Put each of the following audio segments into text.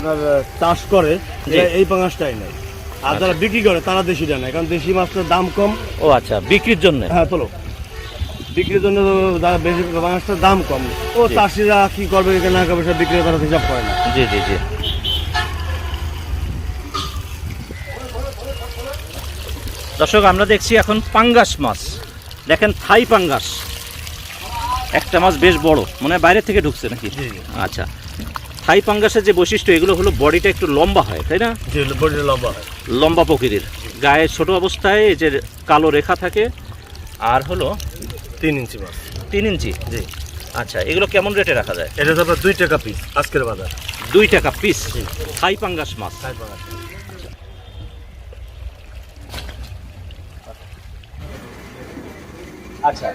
আপনার চাষ করে। এ- এই পাঙাশটাই নেই আর যারা বিক্রি করে তারা দেশিটা নেয় কারণ দেশি মাছটার দাম কম। ও আচ্ছা বিক্রির জন্য? হ্যাঁ চলো বিক্রির জন্য যারা বেশি পাঙাশটার দাম কম। ও চাষিরা কি করবে এখানে টাকা পয়সা বিক্রি তারা হিসাব করে না। জি জি জি। দর্শক আমরা দেখছি এখন পাঙ্গাস মাছ। দেখেন থাই পাঙ্গাস। একটা মাছ বেশ বড়। মনে বাইরে থেকে ঢুকছে নাকি? জি, জি। আচ্ছা। থাই পাঙ্গাসের যে বৈশিষ্ট্য এগুলো হলো বডিটা একটু লম্বা হয় তাই না? যে বড়ি লম্বা হয়। লম্বা প্রকৃতির। গায়ে ছোট অবস্থায় এই যে কালো রেখা থাকে আর হলো তিন ইঞ্চি মাছ তিন ইঞ্চি? জি। আচ্ছা এগুলো কেমন রেটে রাখা যায়? এটা তো দুই টাকা পিস আজকের বাজার। দুই টাকা পিস। থাই পাঙ্গাস মাছ। থাই পাঙাশ। আচ্ছা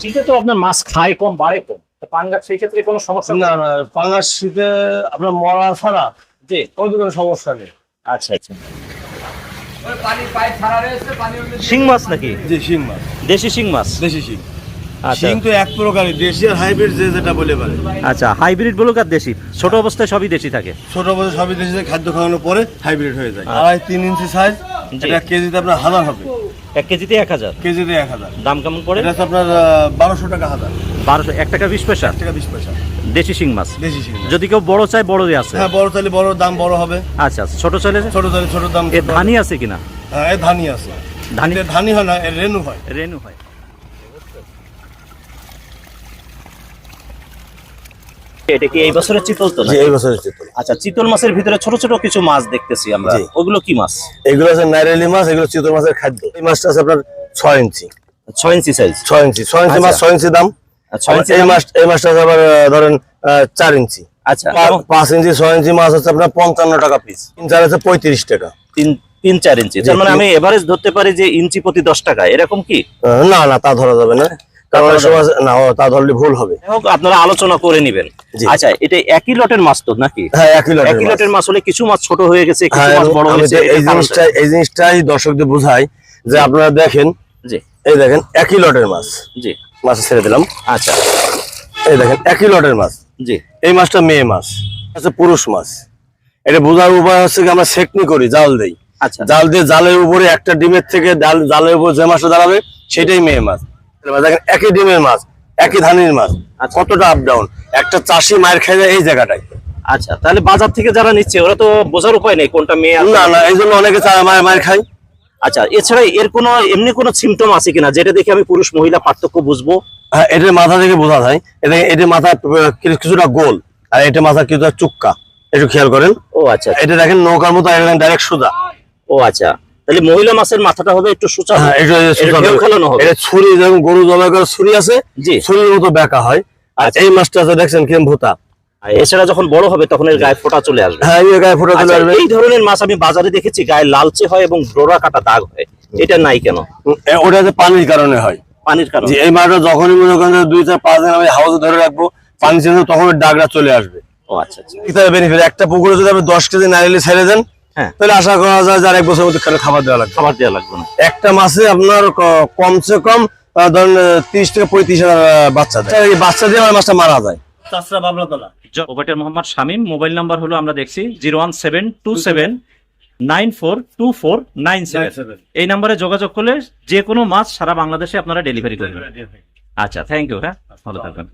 শীতে তো আপনার মাছ খায় কম বাড়ে কম। পাঙ্গাস সেই ক্ষেত্রে কোনো সমস্যা না না পাঙাশ শীতে আপনার মরা ছাড়া জি। কোনো কোনো সমস্যা নেই। আচ্ছা আচ্ছা। শিং মাছ নাকি? জি শিং মাছ। দেশি শিং মাছ? দেশি শিং। আচ্ছা। শিং তো এক প্রকারই দেশি আর হাইব্রিড যে যেটা বলে পারে। আচ্ছা হাইব্রিড বলুক আর দেশি। ছোট অবস্থায় সবই দেশি থাকে। ছোট অবস্থায় সবই দেশি খাদ্য খাওয়ানোর পরে হাইব্রিড হয়ে যায়। আড়াই তিন ইঞ্চি সাইজ। এটা কেজিতে আপনার হাজার হবে। এক কেজিতে এক হাজার? কেজিতে এক হাজার। দাম কেমন পড়ে? আপনার বারোশো টাকা হাজার। বারোশো এক টাকা বিশ পয়সা? টাকা বিশ পয়সা। দেশি শিং মাছ? দেশি শিং মাছ। যদি কেউ বড় চায় বড়ই আছে। হ্যাঁ বড় তাহলে বড় দাম বড় হবে। আচ্ছা আচ্ছা ছোট চাইলে? ছোট তাহলে ছোট দাম এ ছোট হবে। ধানি আছে কিনা? হ্যাঁ এ ধানি আছে। ধানি এটা ধানি হয় না এর রেনু হয়। রেনু হয়। এটা কি এই বছরের চিতল তো জি এই বছরের চিতল। আচ্ছা চিতল মাছের ভিতরে ছোট ছোট কিছু মাছ দেখতেছি আমরা। জি। ওগুলো কি মাছ? এগুলো আছে নাইরেলি মাছ এগুলো চিতল মাছের খাদ্য। এই মাছটা আছে আপনার ছয় ইঞ্চি। ছয় ইঞ্চি সাইজ ছয় ইঞ্চি ছয় ইঞ্চি মাছ আচ্ছা। ছয় ইঞ্চি দাম। ছয় এই মাছ এই মাছটা আবার ধরেন চার ইঞ্চি। আচ্ছা। পাঁচ ইঞ্চি ছয় ইঞ্চি মাছ হচ্ছে আপনার পঞ্চান্ন টাকা পিস তিন চার আছে পঁয়ত্রিশ টাকা। তিন তিন চার ইঞ্চি। তার মানে আমি এভারেজ ধরতে পারি যে ইঞ্চি প্রতি দশ টাকা। এরকম কি? না না তা ধরা যাবে না। তা ধরলে ভুল হবে। আপনারা আলোচনা করে নেবেন। আচ্ছা এটা একই লটের মাছ তো নাকি? হ্যাঁ একই লটের একই লটের মাছ। হলে কিছু মাছ ছোট হয়ে গেছে কিছু হ্যাঁ মাছ বড় হয়েছে এই জিনিসটা এই জিনিসটাই দর্শকদের বোঝাই যে আপনারা দেখেন জি। এই দেখেন একই লটের মাছ। জি। মাছ ছেড়ে দিলাম। আচ্ছা। এই দেখেন একই লটের মাছ। জি। এই মাছটা মেয়ে মাছ আচ্ছা পুরুষ মাছ। এটা বোঝার উপায় হচ্ছে কি আমরা সেকনি করি জাল দেই। আচ্ছা। জাল দিয়ে জালের উপরে একটা ডিমের থেকে জাল জালের উপর যে মাছটা দাঁড়াবে সেটাই মেয়ে মাছ। দেখেন একই ডিমের মাছ একই ধানের মাছ আচ্ছা। কতটা আপ ডাউন একটা চাষি মায়ের খেয়ে যায় এই জায়গাটায়। আচ্ছা তাহলে বাজার থেকে যারা নিচ্ছে ওরা তো বোঝার উপায় নেই কোনটা মেয়ে না না এই জন্য অনেকে মায়ের মায়ের খায় আচ্ছা এছাড়া এর কোনো এমনি কোনো সিমটম আছে কিনা? যেটা দেখে আমি পুরুষ মহিলা পার্থক্য বুঝব? হ্যাঁ এটার মাথা থেকে বোঝা যায়। এটা এটার মাথা কিছুটা গোল আর এটা মাথা কিছুটা চুক্কা। একটু খেয়াল করেন। ও আচ্ছা এটা দেখেন নৌকার মতো ডাইরেক্ট সোজা। ও আচ্ছা। তাহলে মহিলা মাছের মাথাটা হবে একটু সুচা হ্যাঁ এটা ছুরি যেমন গরু জবাই করে ছুরি আছে। জি। ছুরির মতো বেঁকা হয়। আর আচ্ছা। এই মাছটা আছে দেখছেন কেম ভোতা। এছাড়া যখন বড় হবে তখন এর গায়ে ফোঁটা চলে আসবে। হ্যাঁ এই গায়ে ফোটা চলে আচ্ছা, আসবে। এই ধরনের মাছ আমি বাজারে দেখেছি গায়ে লালচে হয় এবং ডোরা কাটা দাগ হয়। এটা নাই কেন? ওটা যে পানির কারণে হয়। পানির কারণে। এই মাছটা যখনই মনে করেন দুই চার পাঁচ দিন আমি হাউসে ধরে রাখব পানি চেঞ্জ তখন দাগটা চলে আসবে। ও আচ্ছা আচ্ছা। বেনিফিট একটা পুকুরে যদি আপনি দশ কেজি নারিলে ছেড়ে দেন হ্যাঁ। তাহলে আশা করা যায় যে আর এক বছরের মধ্যে খাবার দেওয়া লাগবে। খাবার দেওয়া লাগবে না। একটা মাসে আপনার কমসে কম ধরেন তিরিশ থেকে পঁয়ত্রিশ হাজার বাচ্চা দেয়। এই বাচ্চা দিয়ে আমার মাছটা মারা যায়? চাষরা Bablatala. Operator Mohammad Shamim mobile number হলো আমরা দেখছি zero one seven two seven nine four two four nine seven. এই নাম্বারে যোগাযোগ করলে যে কোনো মাছ সারা বাংলাদেশে আপনারা ডেলিভারি করবেন আচ্ছা থ্যাংক ইউ হ্যাঁ? ভালো থাকবেন।